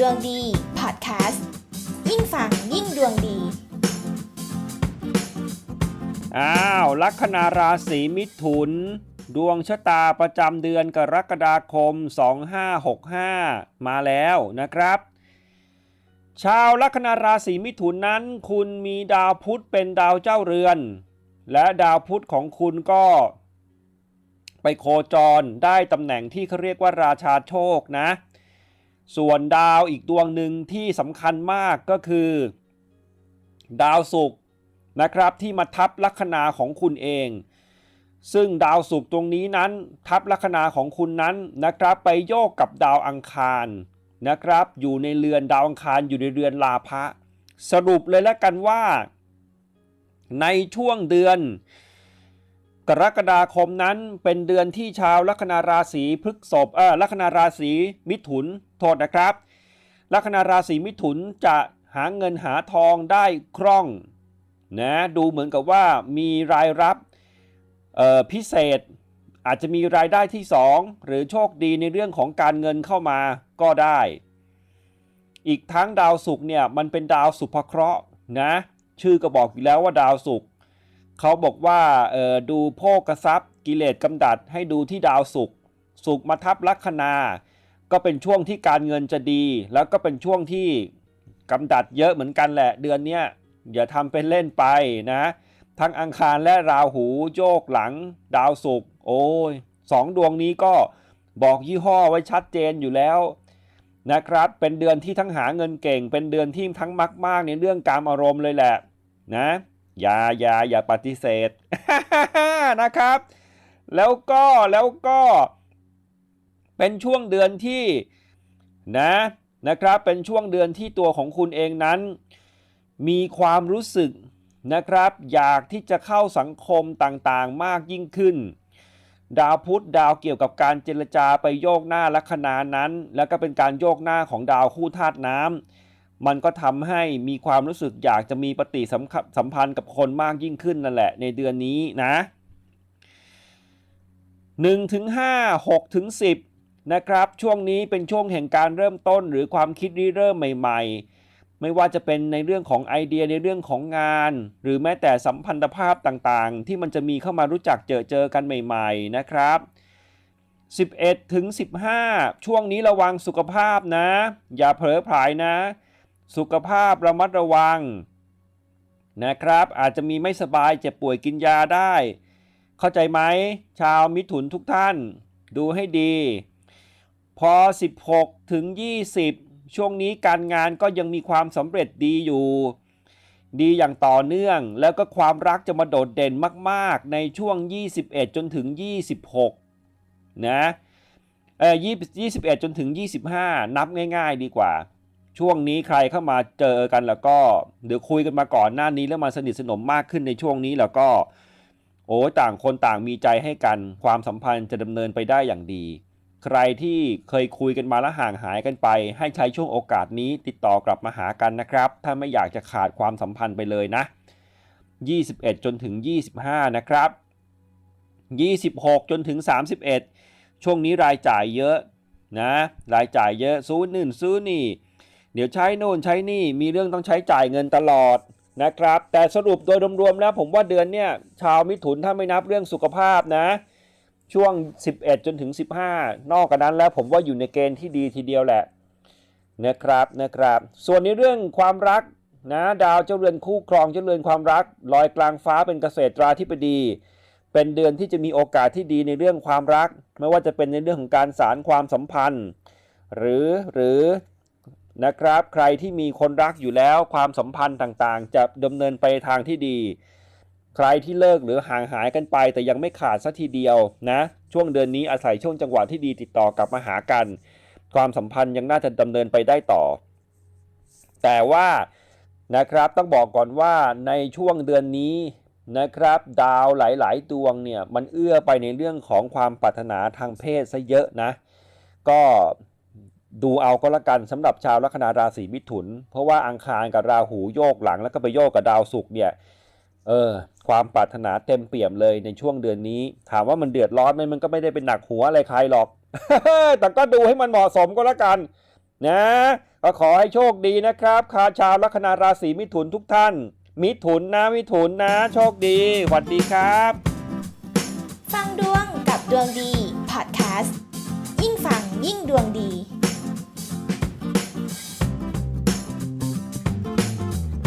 ดวงดีพอดแคสต์ยิ่งฟังยิ่งดวงดี อ้าวลัคนาราศีมิถุน ดวงชะตาประจำเดือนกรกฎาคม 2565 มาแล้วนะครับ ชาวลัคนาราศีมิถุนนั้น คุณมีดาวพุธเป็นดาวเจ้าเรือน และดาวพุธของคุณก็ไปโคจรได้ตำแหน่งที่เขาเรียกว่าราชาโชคนะ ส่วนดาวอีกดวงหนึ่งที่สำคัญมากก็คือ ดาวศุกร์นะครับที่มาทับลัคนาของคุณเอง ซึ่งดาวศุกร์ตรงนี้นั้นทับลัคนาของคุณนั้นนะครับไปโยกกับดาวอังคารนะครับอยู่ในเรือนดาวอังคารอยู่ในเรือนลาภะสรุปเลยแล้วกันว่า ในช่วงเดือน กรกฎาคมนั้นเป็นเดือนที่ชาวลัคนาราศีพฤกษภเออลัคนาราศีมิถุนโทษนะครับ ลัคนาราศีมิถุนจะหาเงินหาทองได้คล่องนะดูเหมือนกับว่ามีรายรับพิเศษ อาจจะมีรายได้ที่ 2 หรือโชคดีในเรื่องของการเงินเข้ามาก็ได้ อีกทั้งดาวศุกร์เนี่ยมันเป็นดาวสุภเคราะห์นะชื่อก็บอกอยู่แล้วว่าดาวศุกร์ เขาบอกว่าดูโภกทรัพย์ กิเลสกำดัดให้ดูที่ดาวศุกร์ศุกร์มาทับลัคนา ก็เป็นช่วงที่การเงินจะดี แล้วก็เป็นช่วงที่กำดัดเยอะเหมือนกันแหละ เดือนเนี้ยอย่าทำเป็นเล่นไปนะ ทั้งอังคารและราหูโยกหลัง ดาวศุกร์โอ้ยสองดวงนี้ก็บอกยี่ห้อไว้ชัดเจนอยู่แล้วนะครับ เป็นเดือนที่ทั้งหาเงินเก่ง เป็นเดือนที่ทั้งมักมากในเรื่องการอารมณ์เลยแหละนะ อย่าอย่าอย่าปฏิเสธนะครับ แล้วก็แล้วก็เป็นช่วงเดือนที่นะนะครับเป็นช่วงเดือนที่ตัวของคุณเองนั้น มีความรู้สึกนะครับ อยากที่จะเข้าสังคมต่างๆมากยิ่งขึ้น ดาวพุธดาวเกี่ยวกับการเจรจาไปโยกหน้าลัคนานั้น แล้วก็เป็นการโยกหน้าของดาวคู่ธาตุน้ำ มันก็ทำให้มีความรู้สึกอยากจะมีปฏิสัมพันธ์กับคนมากยิ่งขึ้นนั่นแหละในเดือนนี้นะ1ถึง5 6ถึง10นะครับช่วงนี้เป็นช่วงแห่งการเริ่มต้นหรือความคิดริเริ่มใหม่ ๆ ไม่ว่าจะเป็นในเรื่องของไอเดียในเรื่องของงาน หรือแม้แต่สัมพันธภาพต่างๆ ที่มันจะมีเข้ามารู้จักเจอเจอกันใหม่ ๆ นะครับ11ถึง15 ช่วงนี้ระวังสุขภาพนะ อย่าเผลอผลายนะ สุขภาพระมัดระวังนะครับ อาจจะมีไม่สบายเจ็บป่วยกินยาได้ เข้าใจไหมชาวมิถุนทุกท่านดูให้ดี พอ 16 ถึง 20 ช่วงนี้การงานก็ยังมีความสำเร็จดีอยู่ ดีอย่างต่อเนื่องแล้วก็ความรักจะมาโดดเด่นมากๆ ในช่วง 21 จนถึง 26 นะเออ21 จนถึง 25 นับง่าย ๆ ดีกว่า ช่วงนี้ใครเข้ามาเจอกันแล้วก็เดี๋ยวคุยกันมาก่อนหน้านี้แล้วมาสนิทสนมมากขึ้นในช่วงนี้แล้วก็ โอ้ต่างคนต่างมีใจให้กันความสัมพันธ์จะดำเนินไปได้อย่างดี ใครที่เคยคุยกันมาแล้วห่างหายกันไป ให้ใช้ช่วงโอกาสนี้ติดต่อกลับมาหากันนะครับ ถ้าไม่อยากจะขาดความสัมพันธ์ไปเลยนะ 21 จนถึง 25 นะครับ 26 จนถึง 31 ช่วงนี้รายจ่ายเยอะนะรายจ่ายเยอะซื้อนึ่นซื้อนี่ เดี๋ยวใช้โน่นใช้นี่ มีเรื่องต้องใช้จ่ายเงินตลอดนะครับ แต่สรุปโดยรวมๆแล้วผมว่าเดือนเนี้ยชาวมิถุนถ้าไม่นับเรื่องสุขภาพนะ ช่วง 11 จนถึง 15 นอกจากนั้นแล้วผมว่าอยู่ในเกณฑ์ที่ดีทีเดียวแหละนะครับนะครับ ส่วนในเรื่องความรักนะดาวเจ้าเรือนคู่ครองเจ้าเรือนความรักลอยกลางฟ้าเป็นเกษตราธิบดี เป็นเดือนที่จะมีโอกาสที่ดีในเรื่องความรัก ไม่ว่าจะเป็นในเรื่องของการสารความสัมพันธ์ หรือหรือ นะครับ ใครที่มีคนรักอยู่แล้วความสัมพันธ์ต่างๆ จะดำเนินไปทางที่ดี ใครที่เลิกหรือห่างหายกันไป แต่ยังไม่ขาดสักทีเดียวนะ ช่วงเดือนนี้อาศัยช่วงจังหวะที่ดีติดต่อกลับมาหากัน ความสัมพันธ์ยังน่าจะดำเนินไปได้ต่อ แต่ว่านะครับต้องบอกก่อนว่าในช่วงเดือนนี้นะครับ ดาวหลายๆ ดวงเนี่ยมันเอื้อไปในเรื่องของความปรารถนาทางเพศซะเยอะนะ ก็ ดูเอาก็แล้วกันสำหรับชาวลัคนาราศีมิถุน เพราะว่าอังคารกับราหูโยกหลังแล้วก็ไปโยกกับดาวศุกร์เนี่ยเออความปรารถนาเต็มเปี่ยมเลยในช่วงเดือนนี้ ถามว่ามันเดือดร้อนไหมมันก็ไม่ได้เป็นหนักหัวอะไรใครหรอก แต่ก็ดูให้มันเหมาะสมก็แล้วกันนะก็ขอให้โชคดีนะครับคาชาวลัคนาราศีมิถุนทุกท่าน มิถุนนะมิถุนนะ โชคดีสวัสดีครับ ฟังดวงกับดวงดีพอดแคสต์ยิ่งฟังยิ่งดวงดี